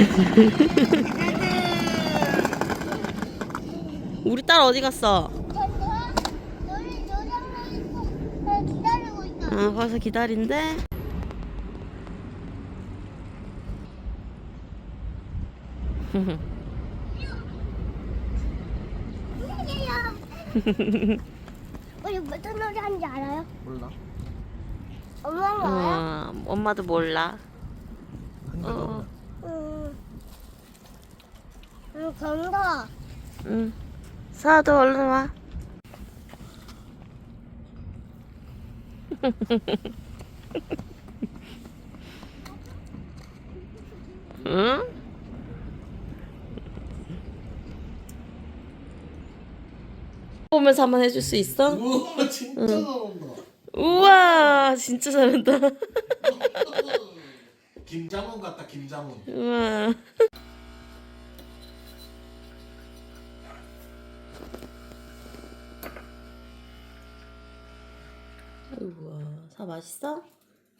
우리 딸 어디 갔어? 아, 거기서 기다린대. 우리 무슨 노래 하는지 알아요? 몰라. 엄마가 알아요? 어, 엄마도 몰라. 어. 어. 응. 응, 건가? 응. 사도 얼른 와. 응? 보면서 한번 해줄 수 있어? 우와 진짜 잘한다. 우와, 진짜 잘한다. 김장훈 같다 김장훈. 우와. 우와, 사 맛있어?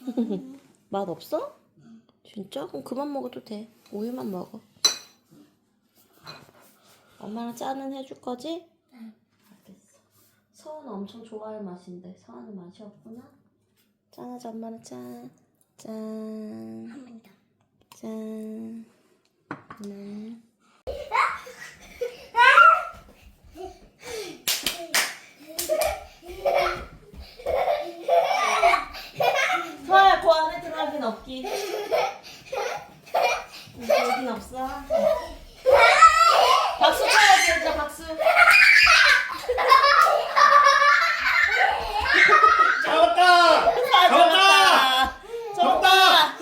맛 없어? 진짜? 그럼 그만 먹어도 돼. 우유만 먹어. 엄마랑 짠은 해줄 거지? 알겠어. 서은은 엄청 좋아할 맛인데 서은은 맛이 없구나. 짠하자 엄마는 짠. 짠. 한 번 더. 짠. 네. 서야 그 안에 들어가긴 없기. 여긴 없어. 박수 쳐야지 얘들아 박수. 잡았다. 잡았다. 잡았다.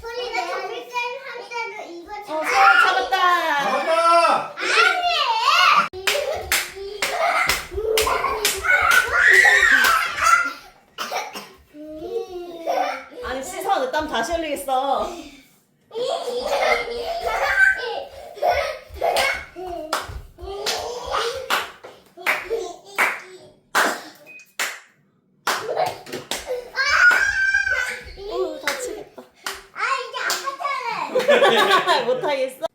소리가 잡을 할 때도 이거 어 서야 잡았다. 잡았다. 아니 씻어 내 땀 다시 흘리겠어. 어 다치겠다. 아 이제 아파트래. 못하겠어.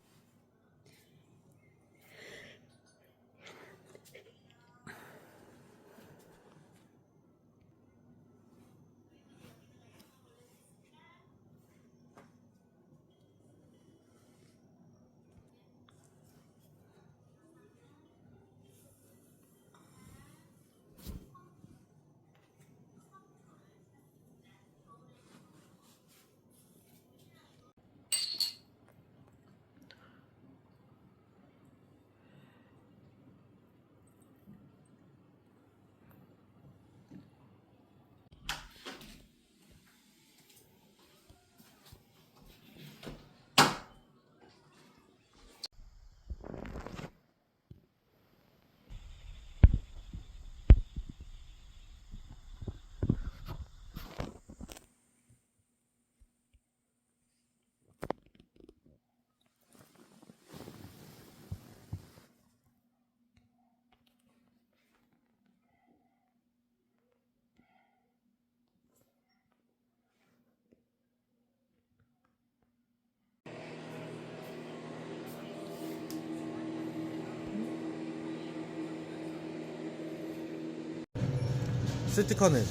스티커는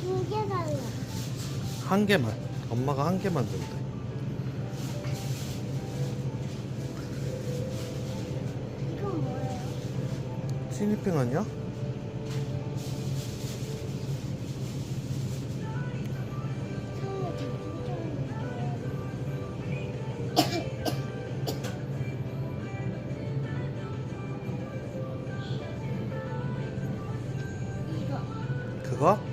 두 개 달라. 한 개만. 엄마가 한 개만 준대. 이건 뭐예요? 티니핑 아니야? 그거?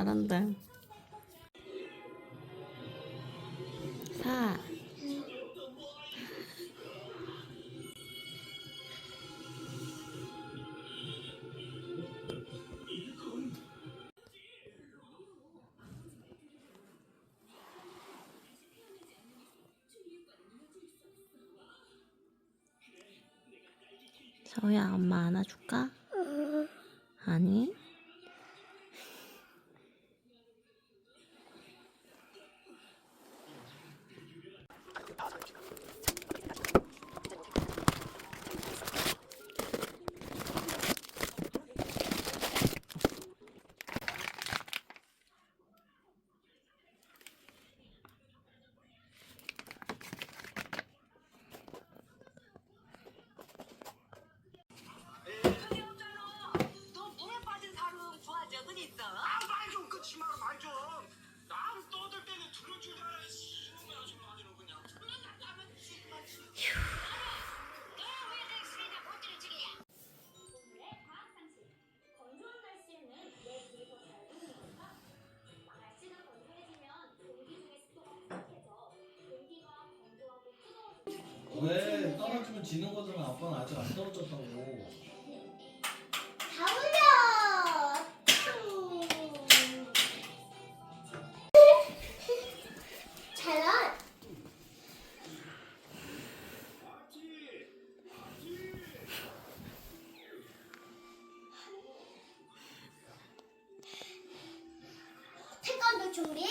잘한다. 4 서우야 엄마 안아줄까? 아니 왜 떨어지면 지는 거잖아 아빠는 아직 안 떨어졌다고 다. 태권도 준비.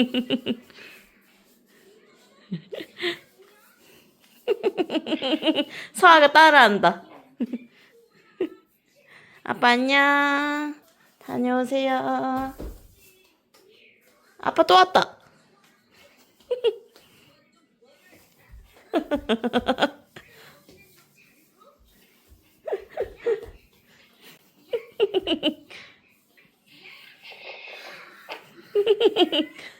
서아가 따라한다. 아빠 안녕. 다녀오세요. 아빠 또 왔다.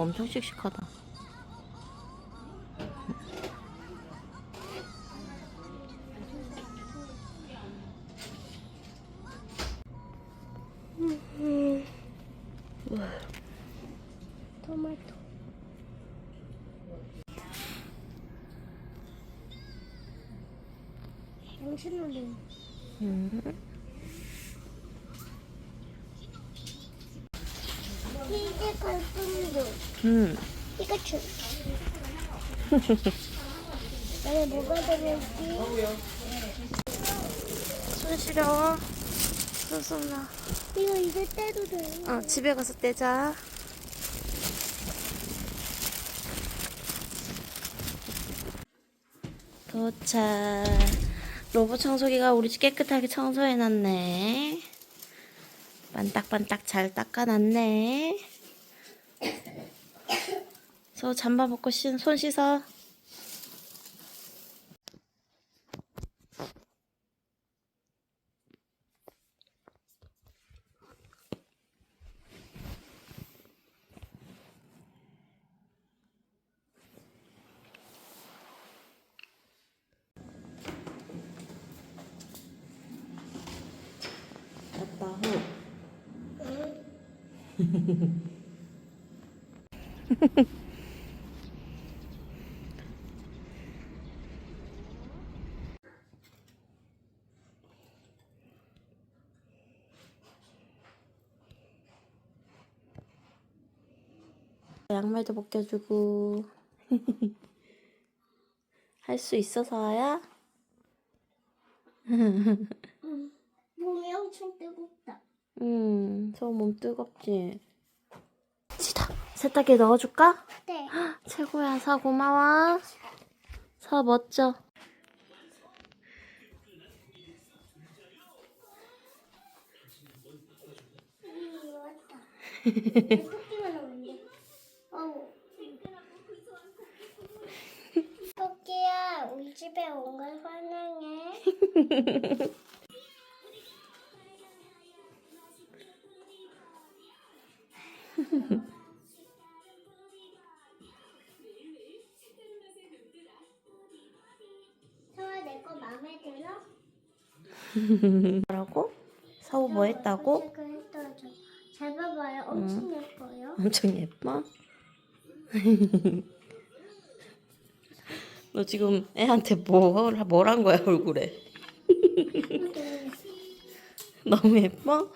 엄청 씩씩하다. 음. 피지 걸 분도 음. 피카츄. 나는 뭐가 되는지. 손 시려워. 손손나. 이거 이제 떼도 돼. 어, 집에 가서 떼자. 도착. 로봇 청소기가 우리 집 깨끗하게 청소해놨네. 반딱반딱 잘 닦아놨네. 서 잠바 벗고 씻- 손 씻어. 갔다 후. 양말도 벗겨주고 할 수 있어 서아야? 몸이 엄청 뜨겁다. 음, 저몸 뜨겁지? 지다 세탁기에 넣어줄까? 네. 최고야 사 고마워 사 멋져 음, 왔다. 토끼만 오는데. 어우. 토끼야, 우리 집에 온 걸 환영해. 서아 내거 마음에 들어? 뭐라고? 사오 뭐 했다고? 잘 봐봐요. 엄청 예뻐요. 엄청 예뻐? 너 지금 애한테 뭐, 뭘 한 거야 얼굴에 너무 예뻐?